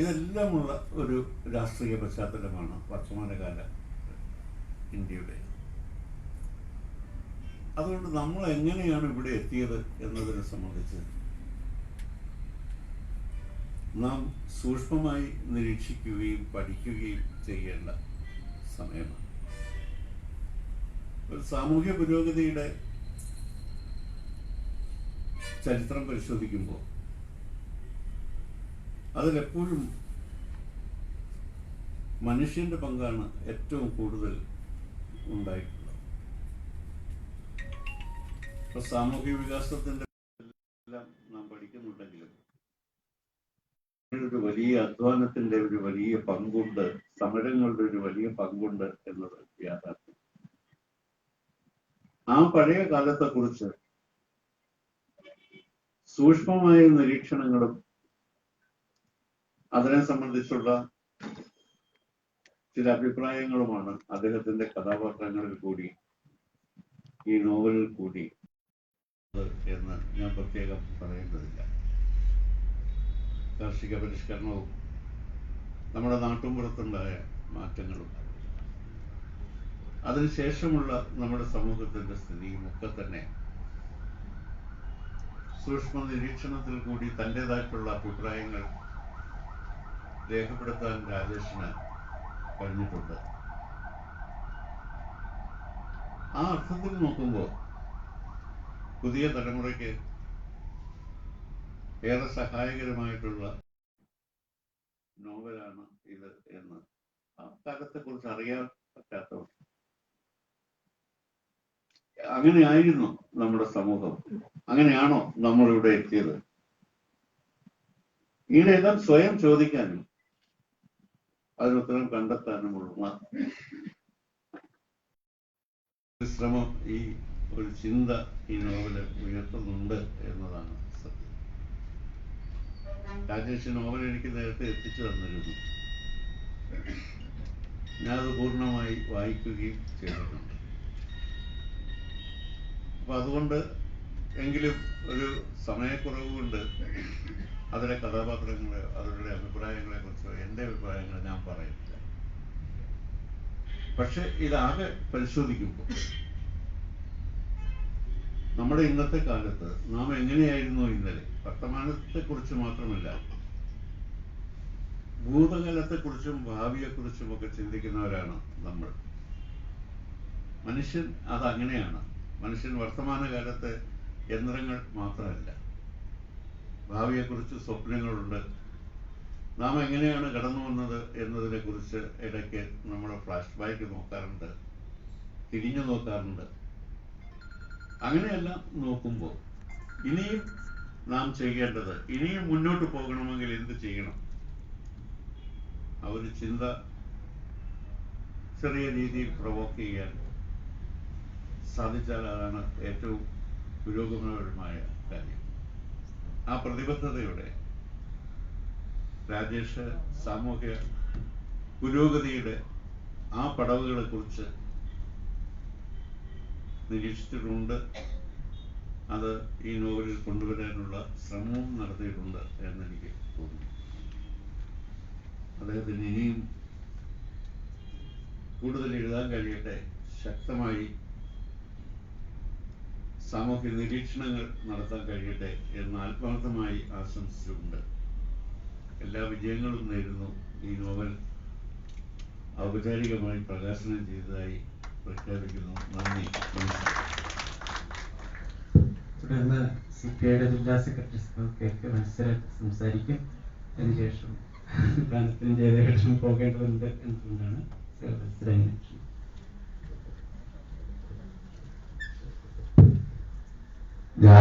ഇതെല്ലാമുള്ള ഒരു രാഷ്ട്രീയ പശ്ചാത്തലമാണ് വർത്തമാനകാല ഇന്ത്യയുടെ. അതുകൊണ്ട് നമ്മൾ എങ്ങനെയാണ് ഇവിടെ എത്തിയത് എന്നതിനെ സംബന്ധിച്ച് നാം സൂക്ഷ്മമായി നിരീക്ഷിക്കുകയും പഠിക്കുകയും ചെയ്യേണ്ട സമയമാണ്. ഒരു സാമൂഹ്യ പുരോഗതിയുടെ ചരിത്രം പരിശോധിക്കുമ്പോൾ അതിലെപ്പോഴും മനുഷ്യന്റെ പങ്കാണ് ഏറ്റവും കൂടുതൽ ഉണ്ടായിട്ടുള്ളത്. ഇപ്പൊ സാമൂഹിക വികാസത്തിന്റെ എല്ലാം നാം പഠിക്കുന്നുണ്ടെങ്കിലും ഒരു വലിയ അധ്വാനത്തിന്റെ ഒരു വലിയ പങ്കുണ്ട് സമരങ്ങളുടെ ഒരു വലിയ പങ്കുണ്ട് എന്നത് യാഥാർത്ഥ്യം. ആ പഴയ കാലത്തെ കുറിച്ച് സൂക്ഷ്മമായ നിരീക്ഷണങ്ങളും അതിനെ സംബന്ധിച്ചുള്ള ചില അഭിപ്രായങ്ങളുമാണ് അദ്ദേഹത്തിന്റെ കഥാപാത്രങ്ങളിൽ കൂടി ഈ നോവലിൽ കൂടി എന്ന് ഞാൻ പ്രത്യേകം പറയേണ്ടതില്ല കാർഷിക പരിഷ്കരണവും നമ്മുടെ നാട്ടുമ്പുറത്തുണ്ടായ മാറ്റങ്ങളും. അതിനുശേഷമുള്ള നമ്മുടെ സമൂഹത്തിന്റെ സ്ഥിതിയും ഒക്കെ തന്നെ സൂക്ഷ്മ നിരീക്ഷണത്തിൽ കൂടി തന്റെതായിട്ടുള്ള അഭിപ്രായങ്ങൾ രേഖപ്പെടുത്താൻ രാജേഷിന് കഴിഞ്ഞിട്ടുണ്ട്. ആ അർത്ഥത്തിൽ നോക്കുമ്പോൾ പുതിയ തലമുറയ്ക്ക് ഏറെ സഹായകരമായിട്ടുള്ള നോവലാണ് ഇത് എന്ന് ആ കാലത്തെക്കുറിച്ച് അറിയാൻ പറ്റാത്തവർ. അങ്ങനെയായിരുന്നു നമ്മുടെ സമൂഹം. അങ്ങനെയാണോ നമ്മളിവിടെ എത്തിയത്? ഈടെല്ലാം സ്വയം ചോദിക്കാനും അതിനുത്തരം കണ്ടെത്താനും കണ്ടെത്താനുമുള്ള ശ്രമം ഈ ഒരു ചിന്ത ഈ നോവൽ ഉയർത്തുന്നുണ്ട് എന്നതാണ് സത്യം. രാജേഷ് നോവൽ എനിക്ക് നേരത്തെ എത്തിച്ചു തന്നിരുന്നു. ഞാനത് പൂർണമായി വായിക്കുകയും ചെയ്തിട്ടുണ്ട്. അപ്പൊ അതുകൊണ്ട് എങ്കിലും ഒരു സമയക്കുറവ് കൊണ്ട് അതിലെ കഥാപാത്രങ്ങളെ അവരുടെ അഭിപ്രായങ്ങളെ കുറിച്ചോ എന്റെ അഭിപ്രായങ്ങൾ ഞാൻ പറയുന്നില്ല പക്ഷെ ഇതാകെ പരിശോധിക്കുമ്പോൾ നമ്മുടെ ഇന്നത്തെ കാലത്ത് നാം എങ്ങനെയായിരുന്നു ഇന്നലെ? വർത്തമാനത്തെ കുറിച്ച് മാത്രമല്ല ഭൂതകാലത്തെ ഭൂതകാലത്തെക്കുറിച്ചും ഭാവിയെക്കുറിച്ചും ഒക്കെ ചിന്തിക്കുന്നവരാണ് നമ്മൾ. മനുഷ്യൻ അതങ്ങനെയാണ്. മനുഷ്യൻ വർത്തമാനകാലത്തെ യന്ത്രങ്ങൾ മാത്രമല്ല. ഭാവിയെക്കുറിച്ച് സ്വപ്നങ്ങളുണ്ട്. നാം എങ്ങനെയാണ് കടന്നു വന്നത് എന്നതിനെ കുറിച്ച് ഇടയ്ക്ക് നമ്മൾ ഫ്ലാഷ് ബാക്ക് നോക്കാറുണ്ട് തിരിഞ്ഞു നോക്കാറുണ്ട്. അങ്ങനെയെല്ലാം നോക്കുമ്പോൾ ഇനിയും നാം ചെയ്യേണ്ടത് ഇനിയും മുന്നോട്ട് പോകണമെങ്കിൽ എന്ത് ചെയ്യണം? ആ ഒരു ചിന്ത ചെറിയ രീതിയിൽ പ്രവോക്ക് ചെയ്യാൻ സാധിച്ചാൽ അതാണ് ഏറ്റവും പുരോഗമനപരമായ കാര്യം. ആ പ്രതിബദ്ധതയുടെ രാജേഷ് സാമൂഹ്യ പുരോഗതിയുടെ ആ പടവുകളെ കുറിച്ച് നിരീക്ഷിച്ചിട്ടുണ്ട്. അത് ഈ നോവലിൽ കൊണ്ടുവരാനുള്ള ശ്രമവും നടത്തിയിട്ടുണ്ട് എന്നെനിക്ക് തോന്നുന്നു. അദ്ദേഹത്തിന് ഇനിയും കൂടുതൽ എഴുതാൻ കഴിയട്ടെ. ശക്തമായി സാമൂഹ്യ നിരീക്ഷണങ്ങൾ നടത്താൻ കഴിയട്ടെ എന്ന് ആത്മാർത്ഥമായി ആശംസിച്ചുകൊണ്ട് എല്ലാ വിജയങ്ങളും നേരുന്നു. ഈ നോവൽ ഔപചാരികമായി പ്രകാശനം ചെയ്തതായി പ്രഖ്യാപിക്കുന്നു. നന്ദി. തുടർന്ന് സി ജില്ലാ സെക്രട്ടറി കെ മത്സരം സംസാരിക്കും. അതിനുശേഷം ഗാനത്തിന് ജയദേവേഷം പോകേണ്ടതുണ്ട് എന്നതുകൊണ്ടാണ് Yeah,